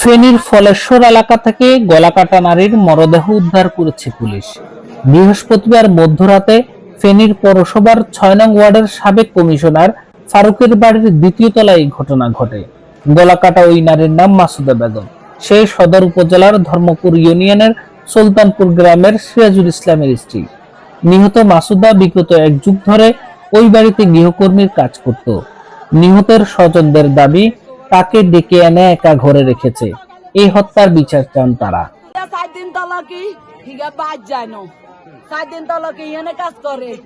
ফেনীর ফলেশ্বর এলাকা থেকে গলাকাটা নারীর মরদেহ উদ্ধার করেছে পুলিশ। বৃহস্পতিবার মধ্যরাতে ফেনীর পৌরসভার ছয় নং ওয়ার্ডের সাবেক কমিশনার ফারুকের বাড়ির দ্বিতীয় তলায় ঘটনা ঘটে। গলাকাটা ওই নারীর নাম মাসুদা বেগম। সে সদর উপজেলার ধর্মপুর ইউনিয়নের সুলতানপুর গ্রামের সিরাজুল ইসলামের স্ত্রী। নিহত মাসুদা বিগত এক যুগ ধরে ওই বাড়িতে গৃহকর্মীর কাজ করত। নিহতের স্বজনদের দাবি, তাকে ডেকে এনে একা ঘরে রেখেছে। এই হত্যার বিচার চান তারা। সাত দিন তলকি না। সাত দিন তলকি, এনে কাজ করে।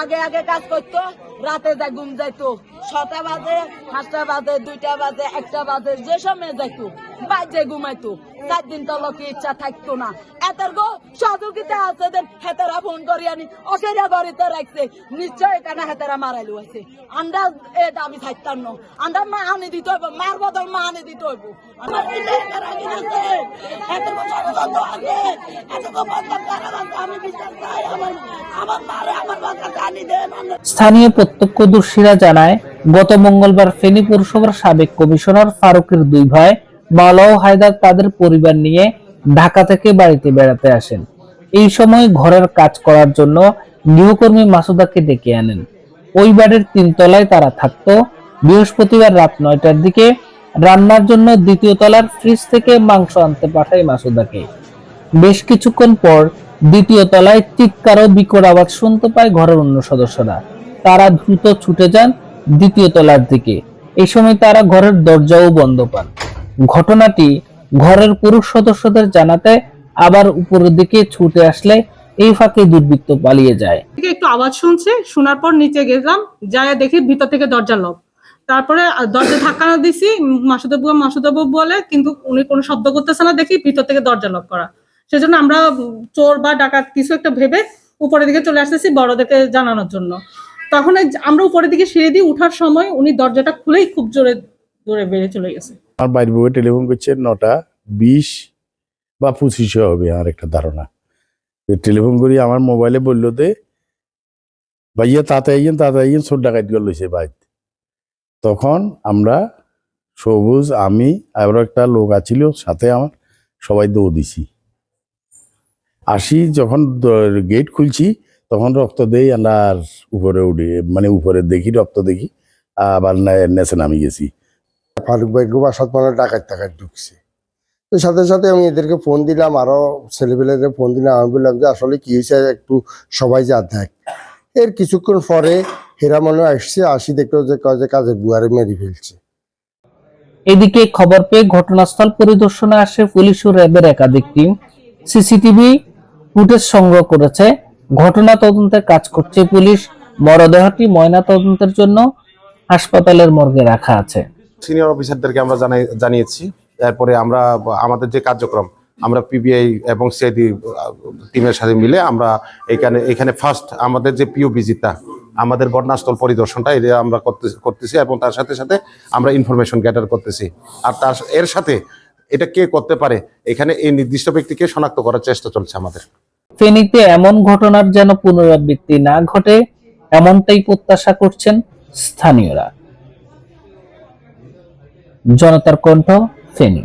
আগে আগে কাজ করতো, রাতে যা ঘুম যাইতো। ছটা বাজে পাঁচটা বাজে, দুইটা বাজে, একটা বাজে, যে সময় যাইতো, বাজে ঘুমাইতো। সাত দিন তলকি ইচ্ছা থাকতো না। এতের গো সহযোগিতা আছে হেতারা ফোন করি আনি অসেরা বাড়িতে রাখছে। নিশ্চয় এখানে হেতারা মারাইলো আছে আন্দাজ এ দাবি থাকতাম না। আন্দাজ মা আনি দিতে হইব, মার বদল মা আনি দিতে হইব। আমার এত বছর আছে এত আমি বিচার চাই আমার আমার মারে আমার স্থানীয় প্রত্যক্ষদর্শীরা জানায়, গত মঙ্গলবার ফেনী পৌরসভার সাবেক কমিশনার ফারুকের দুই ভাই, মাওলা ও হায়দার তাদের পরিবার নিয়ে ঢাকা থেকে বাড়িতে বেড়াতে আসেন। এই সময় ঘরের কাজ করার জন্য গৃহকর্মী মাসুদাকে ডেকে আনেন। ওই বাড়ির তিনতলায় তারা থাকতো। বৃহস্পতিবার রাত নয়টার দিকে রান্নার জন্য দ্বিতীয় তলার ফ্রিজ থেকে মাংস আনতে পাঠায় মাসুদাকে। বেশ কিছুক্ষণ পর দ্বিতীয় তলায় চিৎকার ও বিকট আওয়াজ শুনতে পায় ঘরের অন্য সদস্যরা। তারা দ্রুত ছুটে যান দ্বিতীয় তলার দিকে। এই সময় তারা ঘরের দরজাও বন্ধ পান। ঘটনাটি ঘরের পুরুষ সদস্যদের জানাতে আবার উপরের দিকে ছুটে আসলে এই ফাঁকে দুর্বৃত্ত পালিয়ে যায়। একটু আওয়াজ শুনছে, শোনার পর নিচে গেলাম, যায় দেখি ভিতর থেকে দরজা লক তারপরে দরজা ধাক্কানো দিছি মাসুদাবু মাসুদাবু বলে, কিন্তু উনি কোনো শব্দ করতেছে না দেখি ভিতর থেকে দরজা লক করা। সেজন্য আমরা চোর বা ডাকাত কিছু একটা ভেবে উপরের দিকে চলে আসতেছি বড়দেরকে জানানোর জন্য। তখন আমরা উপরের দিকে সিঁড়ি দিয়ে উঠার সময় উনি দরজাটা খুলেই খুব জোরে জোরে বেড়ে চলে গেছে। আমার বাড়ির বউয়ে টেলিফোন করছে, নটা বিশ বা পঁচিশে হবে আমার একটা ধারণা টেলিফোন করি, আমার মোবাইলে বলল দে, ভাইয়া তাতে আইয়েন তাতে আইয়েন ছোট ডাকাত গেল লইছে বাড়িতে তখন আমরা সবুজ, আমি আরও একটা লোক আছিল, সাথে আমার সবাই দৌড় দিছি। আসি যখন গেট খুলছি, তখন রক্ত দেই আর উপরে উঠে মানে উপরে দেখি, রক্ত দেখি, আবার নেচে নামি গেছি। ফারুক ভাই বাসাত মানে ডাকাত টাকাত ঢুকছে। তো সাথে সাথে আমি এদেরকে ফোন দিলাম, আরও ছেলেপেলেদের ফোন দিলাম, আমি বললাম যে, আসলে কি হয়েছে একটু সবাই যা দেখ। এর কিছুক্ষণ পরে হেরা মনে আসছে আসি দেখল যে কয় যে কাজের বুয়ারে মেরে ফেলছে। এদিকে খবর পেয়ে ঘটনাস্থল পরিদর্শনে আসে পুলিশ ও র্যাবের একাধিক টিম। সিসিটিভি ফুটেজ সংগ্রহ করেছে ঘটনা তদন্তের কাজ করছে পুলিশ। মরদেহটি ময়না তদন্তের জন্য হাসপাতালের মর্গে রাখা আছে। সিনিয়র অফিসারদেরকে আমরা জানাই জানিয়েছি। এরপরে আমরা আমাদের যে কার্যক্রম আমরা পিবিআই এবং সিআইডি টিমের সাথে মিলে আমরা এখানে এখানে ফার্স্ট আমাদের যে পিও ভিজিটটা আমাদের ঘটনাস্থল পরিদর্শনটা এটা আমরা করতেছি এবং তার সাথে সাথে আমরা ইনফরমেশন গ্যাদার করতেছি। আর তার এর সাথে এটা কে করতে পারে? এখানে এই নির্দিষ্ট ব্যক্তিকে শনাক্ত করার চেষ্টা চলছে আমাদের। ফেনীতে এমন ঘটনার যেন পুনরাবৃত্তি না ঘটে, এমনটাই প্রত্যাশা করছেন স্থানীয়রা। জনতার কণ্ঠ, ফেনী।